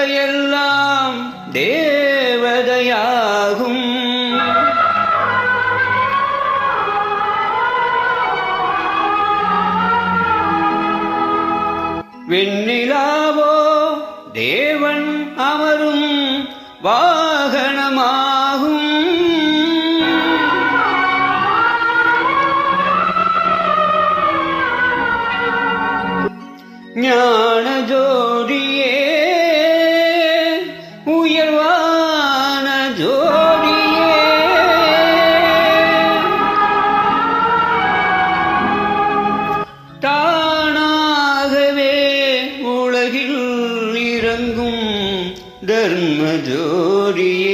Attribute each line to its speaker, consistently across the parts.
Speaker 1: தேவதையெல்லாம் தேவதையாகும். விண்ணிலாவோ தேவன் அமரும் வாகனமாகும். ஞானஜோ ஜோடியே தானாகவே உலகில் இறங்கும் தர்ம ஜோடியே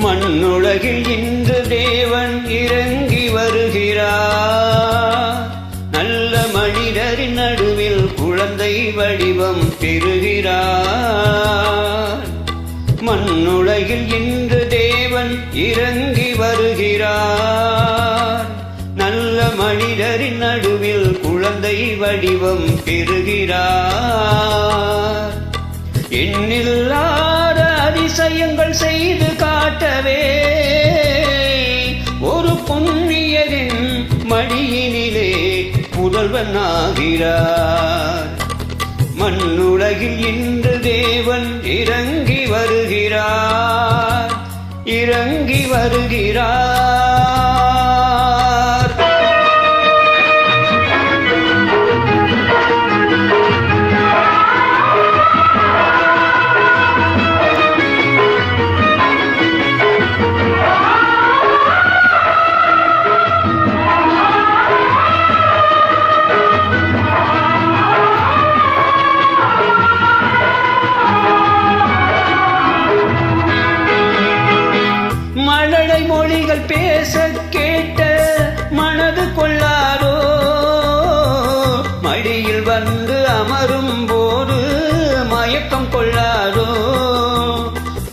Speaker 1: மண்ணுலகில் இன்று தேவன் இறங்கி வருகிறார். நல்ல மனிதரின் நடுவில் குழந்தை வடிவம் பெறுகிறார். மண்ணுலகில் இன்று தேவன் இறங்கி வருகிறார். நல்ல மனிதரின் நடுவில் குழந்தை வடிவம் பெறுகிறார். எண்ணில்லாத அதிசயங்கள் செய்து காட்டவே. ஒரு பொன்னியரின் மடியினிலே புதல்வன் ஆகிறார். மண்ணுலகில் இன்று தேவன் இறங்கி வருகிறார். இறங்கி வருகிறார். பேச கேட்ட மனது கொள்ளாரோ மடியில் வந்து அமரும் போது மயக்கம் கொள்ளாரோ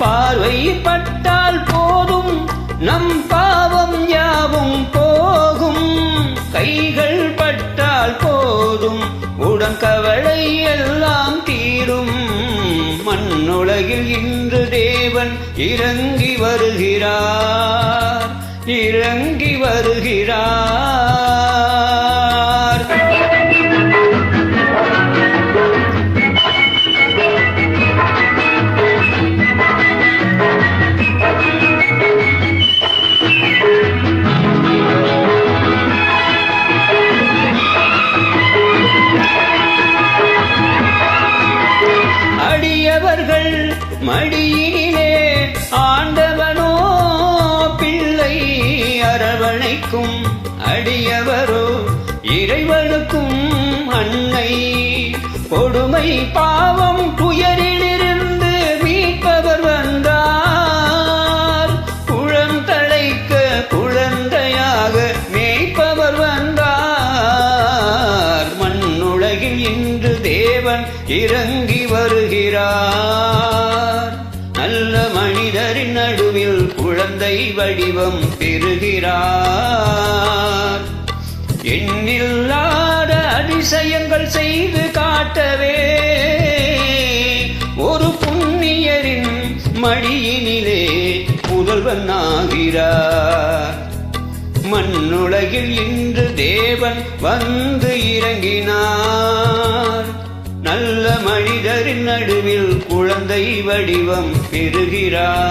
Speaker 1: பார்வை பட்டால் போதும் நம் பாவம் யாவும் போகும். கைகள் பட்டால் போதும் உடன் கவலை எல்லாம் தீரும். மண்ணுலகில் இன்று தேவன் இறங்கி வருகிறார். வருகிறார் அடியவர்கள் மடியினிலே ஆண்டவனோ அரவணைக்கும் அடியவரோ இறைவனுக்கும் அன்னை. கொடுமை பாவம் புயலிலிருந்து மீட்பவர் வந்தார். குழந்தழைக்க குழந்தையாக மேய்ப்பவர் வந்தார். மண்ணுலகில் இன்று தேவன் இறங்கி வருகிறார். குழந்தை வடிவம் பெறுகிறார். எண்ணில்லாத அதிசயங்கள் செய்து காட்டவே ஒரு புண்ணியரின் மடியினிலே புதல்வன் ஆகிறார் மண்ணுலகில் இன்று தேவன் வந்து இறங்கினார். நல்ல மனிதரின் நடுவில் குழந்தை வடிவம் பெறுகிறார்.